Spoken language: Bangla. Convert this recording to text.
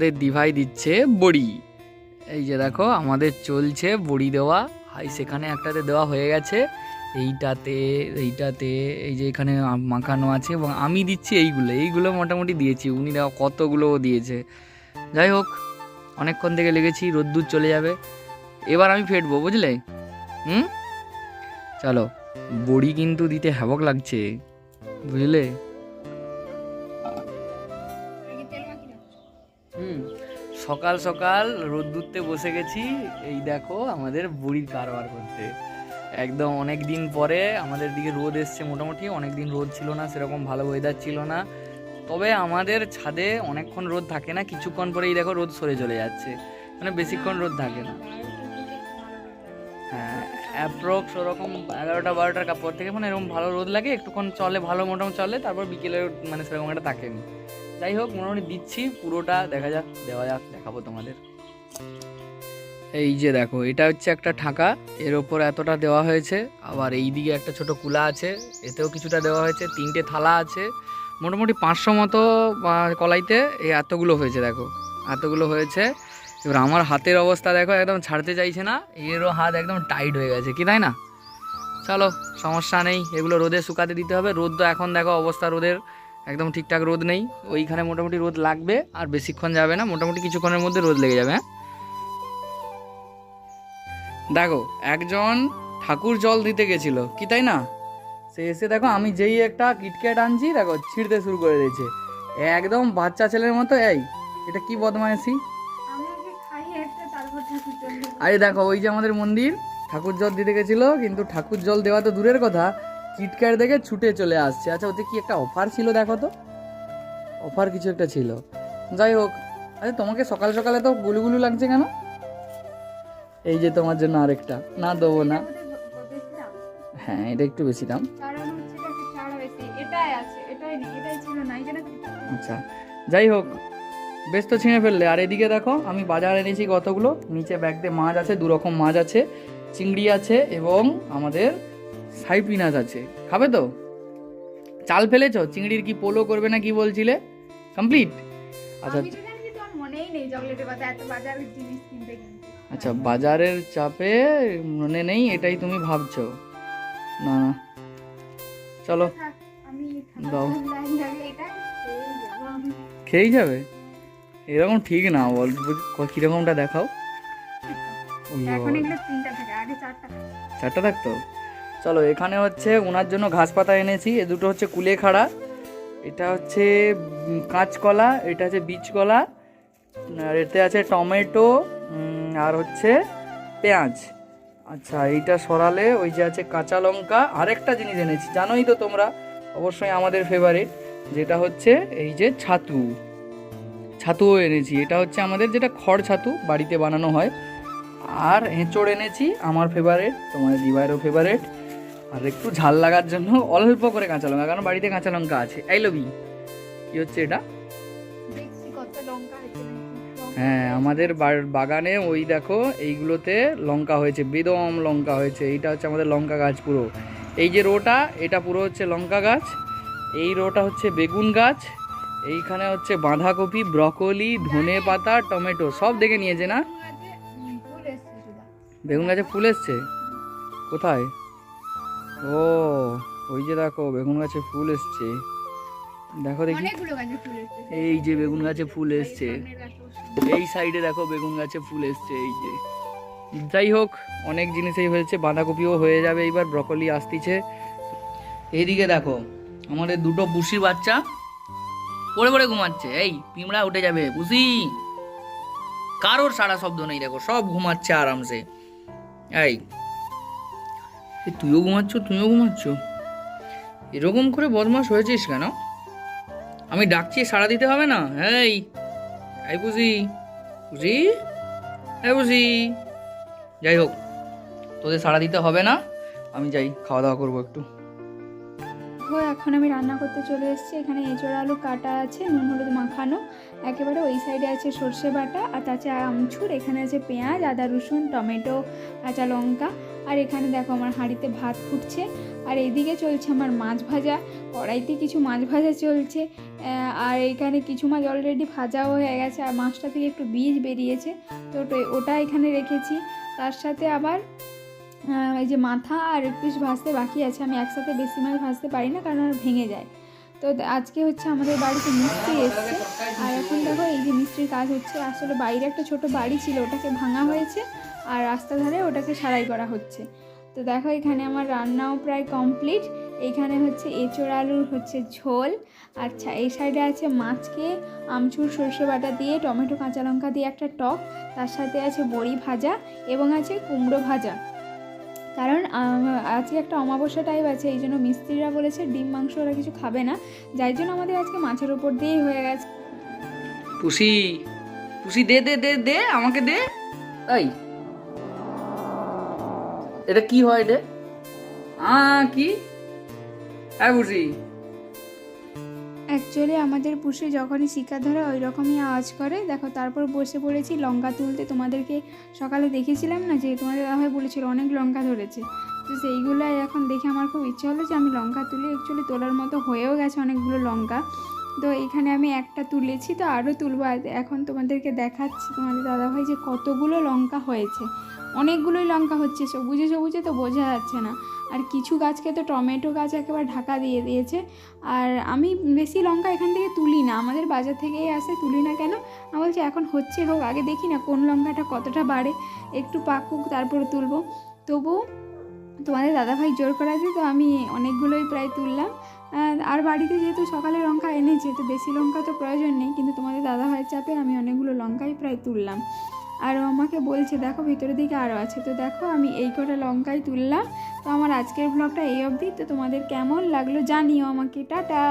আমাদের দিভাই দিচ্ছে বড়ি। এই যে দেখো, আমাদের চলছে বড়ি দেওয়া। হাই, সেখানে একটাতে দেওয়া হয়ে গেছে। এইটাতে এইটাতে, এই যে এখানে মাখানো আছে এবং আমি দিচ্ছি এইগুলো। এইগুলো মোটামুটি দিয়েছি, উনি দেওয়া কতগুলো দিয়েছে। যাই হোক, অনেকক্ষণ থেকে লেগেছি, রোদ্দুর চলে যাবে। এবার আমি ফেটবো, বুঝলে? হুম? চলো, বড়ি কিন্তু দিতে হ্যাবক লাগছে, বুঝলে? সকাল সকাল রোদ্দুরতে বসে গেছি। এই দেখো আমাদের বুড়ির কারবার করতে। একদম অনেক দিন পরে আমাদের দিকে রোদ এসছে মোটামুটি অনেক দিন রোদ ছিল না, সেরকম ভালো ওয়েদার ছিল না। তবে আমাদের ছাদে অনেকক্ষণ রোদ থাকে না, কিছুক্ষণ পরেই দেখো রোদ সরে চলে যাচ্ছে। মানে বেশিক্ষণ রোদ থাকে না। হ্যাঁ অ্যাপ্রক্স ওরকম এগারোটা বারোটার কাপড় থেকে মানে এরকম ভালো রোদ লাগে, একটুক্ষণ চলে, ভালো মোটামুটি চলে, তারপর বিকেলে মানে সেরকম একটা থাকেনি। যাই হোক মোটামুটি দিচ্ছি, পুরোটা দেখা যাক, দেওয়া যাক, দেখাবো তোমাদের। এই যে দেখো, এটা হচ্ছে একটা ঠাকা এর ওপর এতটা দেওয়া হয়েছে, আবার এই দিকে একটা ছোট কুলা আছে, এতেও কিছুটা দেওয়া হয়েছে, তিনটে থালা আছে, মোটামুটি পাঁচশো মতো কলাইতে এই এতগুলো হয়েছে, দেখো, এতগুলো হয়েছে। এবার আমার হাতের অবস্থা দেখো, একদম ছাড়তে চাইছে না, এরও হাত একদম টাইট হয়ে গেছে, কি তাই না? চলো, সমস্যা নেই, এগুলো রোদে শুকাতে দিতে হবে, রোদ তো এখন দেখো অবস্থা রোদের একদম ঠিকঠাক রোদ নেই। ওইখানে মোটামুটি রোদ লাগবে, আর বেশিক্ষণ যাবে না, মোটামুটি কিছুক্ষণের মধ্যে রোদ লেগে যাবে হ্যাঁ? দেখো, একজন ঠাকুর জল দিতে গেছিল, কি তাই না? সে এসে দেখো, আমি যেই একটা কিটক্যাট আনছি, দেখো, ছিঁড়তে শুরু করে দিয়েছে। একদম বাচ্চা ছেলের মতো, এই, এটা কি দেবো। আরে দেখো, ওই যে আমাদের মন্দির, ঠাকুর জল দিতে গেছিল, কিন্তু ঠাকুর জল দেওয়া তো দূরের কথা কিটক্যাট দেখে ছুটে চলে আসছে। আচ্ছা ওতে কি একটা অফার ছিল দেখো তো? অফার কিছু একটা ছিল। যাই হোক, আরে তোমাকে সকাল সকালে তো গুলুগুলু লাগছে কেন? এই যে তোমার জন্য আরেকটা। না দেবো না। হ্যাঁ এটা একটু বেশি দাম। আচ্ছা যাই হোক, বেশ তো ছিঁড়ে ফেললে। আর এদিকে দেখো, আমি বাজার এনেছি কতগুলো? নিচে ব্যাগ দিয়ে মাছ আছে দু রকম মাছ আছে, চিংড়ি আছে এবং আমাদের সাইপিনাস আছে। খাবে তো? চাল ফেলেছ? চিংড়ির কি পোলো করবে না কি বলছিলে? কমপ্লিট আচ্ছা। আচ্ছা বাজারের চাপে মনে নেই এটাই তুমি ভাবছ। না না। চলো। দাও। খেয়েই যাব? এরকম ঠিক না বল কিরকমটা দেখাও। চারটা থাকতো? চলো, এখানে হচ্ছে ওনার জন্য ঘাস পাতা এনেছি। এ দুটো হচ্ছে কুলেখাড়া, এটা হচ্ছে কাঁচকলা, এটা হচ্ছে বীজকলা, আর এতে আছে টমেটো আর হচ্ছে পেঁয়াজ। আচ্ছা এইটা সরালে ওই যে আছে কাঁচা লঙ্কা। আরেকটা জিনিস এনেছি, জানোই তো তোমরা, অবশ্যই আমাদের ফেভারিট যেটা হচ্ছে এই যে ছাতু। ছাতুও এনেছি, এটা হচ্ছে আমাদের যেটা খড় ছাতু, বাড়িতে বানানো হয়। আর এঁচড় এনেছি, আমার ফেভারেট তোমার দিবাইরও ফেভারেট আর একটু ঝাল লাগার জন্য অল্প করে কাঁচা লঙ্কা কারণ বাড়িতে কাঁচা লঙ্কা আছে। এই লবি কি হচ্ছে এটা? হ্যাঁ আমাদের বাগানে ওই দেখো এইগুলোতে লঙ্কা হয়েছে বেদম লঙ্কা হয়েছে। এইটা হচ্ছে আমাদের লঙ্কা গাছ পুরো। এই যে রোটা এটা পুরো হচ্ছে লঙ্কা গাছ। এই রোটা হচ্ছে বেগুন গাছ। এইখানে হচ্ছে বাঁধাকপি ব্রকলি ধনে পাতা টমেটো সব দেখে নিয়েছে না। বেগুন গাছে ফুল এসছে? কোথায়? ও ওই যে দেখো বেগুন গাছে ফুল এসছে। দেখো দেখি। এই যে বেগুন গাছে ফুল এসছে। এই সাইডে দেখো বেগুন গাছে ফুল এসছে এই যে। যাই হোক অনেক জিনিসই হয়েছে বাঁধাকপিও হয়ে যাবে এইবার ব্রকলি আসতিছে। এইদিকে দেখো আমাদের দুটো পুষির বাচ্চা পড়ে পড়ে ঘুমাচ্ছে এই পিমড়া উঠে যাবে পুষি কারোর সারা শব্দ নেই দেখো সব ঘুমাচ্ছে আরামসে। এই তুইও ঘুমাচ্ছ তুইও ঘুমাচ্ছ? এরকম করে বদমাস হয়েছিস কেন? আমি ডাকছি, সাড়া দিতে হবে না? এই এই বুঝি বুঝি? এই বুঝি। যাই হোক, তোদের সাড়া দিতে হবে না। আমি যাই খাওয়া দাওয়া করব একটু। দেখো, এখন আমি রান্না করতে চলে এসেছি। এখানে এঁচড় আলু কাটা আছে, নুন, হলুদ মাখানো। একেবারে ওই সাইডে আছে সর্ষে বাটা, আর তাছে আমচুর এখানে আছে পেঁয়াজ, আদা রসুন, টমেটো, কাঁচা লঙ্কা। আর এখানে দেখো আমার হাঁড়িতে ভাত ফুটছে। আর এদিকে চলছে আমার মাছ ভাজা। কড়াইতে কিছু মাছ ভাজা চলছে। আর এখানে কিছু মাছ অলরেডি ভাজাও হয়ে গেছে। আর মাছটা থেকে একটু বীজ বেরিয়েছে। তো ওটা- এখানে রেখেছি। তার সাথে আবার এই যে মাথা আর পিস ভাজতে বাকি আছে। আমি একসাথে বেশি মাছ ভাজতে পারি না কারণ ভেঙে যায়। তো আজকে হচ্ছে আমাদের বাড়িতে মিস্ত্রি এসছে। আর এখন দেখো এই যে মিস্ত্রির কাজ হচ্ছে, আসলে বাইরে একটা ছোট বাড়ি ছিল, ওটাকে ভাঙা হয়েছে আর রাস্তা ধারে ওটাকে সারাই করা হচ্ছে। তো দেখো এখানে আমার রান্নাও প্রায় কমপ্লিট। এইখানে হচ্ছে এঁচোড় আলুর হচ্ছে ঝোল। আচ্ছা এই সাইডে আছে মাছকে, আমচুর, সর্ষে বাটা দিয়ে, টমেটো, কাঁচা লঙ্কা দিয়ে একটা টক। তার সাথে আছে বড়ি ভাজা এবং আছে কুমড়ো ভাজা। কারণ আজকে একটা অমাবস্যা টাইপ আছে, এই জন্য মিস্ত্রিরা বলেছে ডিম মাংস ওরা কিছু খাবে না। যাই জন্য আমাদের আজকে মাছের ওপর দিয়েই হয়ে গেছে। পুষি পুষি দে দে দে দে, আমাকে দে। এই। এটা কি হয় রে? আ, কি? হ্যাঁ পুষি। অ্যাকচুয়ালি আমাদের পুষে যখনই শিকা ধরে ওই রকমই আওয়াজ করে। দেখো, তারপর বসে পড়েছি, লঙ্কা তুলতে। তোমাদেরকে সকালে দেখেছিলাম না যে তোমাদের দাদাভাই বলেছিল অনেক লঙ্কা ধরেছে। তো সেইগুলোই এখন দেখে আমার খুব ইচ্ছে হলো যে আমি লঙ্কা তুলি। অ্যাকচুয়ালি তোলার মতো হয়েও গেছে অনেকগুলো লঙ্কা। তো এখানে আমি একটা তুলেছি, তো আরও তুলবো। এখন তোমাদেরকে দেখাচ্ছি তোমাদের দাদাভাই যে কতগুলো লঙ্কা হয়েছে। অনেকগুলোই লঙ্কা হচ্ছে, সবুজে সবুজে তো বোঝা যাচ্ছে না। আর কিছু গাছকে তো টমেটো গাছ একেবারে ঢাকা দিয়ে দিয়েছে। আর আমি বেশি লঙ্কা এখান থেকে তুলি না, আমাদের বাজার থেকেই আসে, তুলি না কেন? আমি বলছি, এখন হচ্ছে হোক, আগে দেখি না কোন লঙ্কাটা কতটা বাড়ে। একটু পাকুক, তারপরে তুলবো। তবু তোমাদের দাদাভাই জোর করা করাতে তো আমি অনেকগুলোই প্রায় তুললাম। আর বাড়িতে যেহেতু সকালে লঙ্কা এনেছে, তো বেশি লঙ্কা তো প্রয়োজন নেই, কিন্তু তোমাদের দাদাভাইয়ের চাপে আমি অনেকগুলো লঙ্কাই প্রায় তুললাম। আর ও আমাকে বলছে, দেখো ভিতরের দিকে আরও আছে। তো দেখো আমি এই কটা লঙ্কাই তুললাম। তো আমার আজকের ব্লগটা এই অবধি। তো তোমাদের কেমন লাগল জানিও আমাকে। টাটা!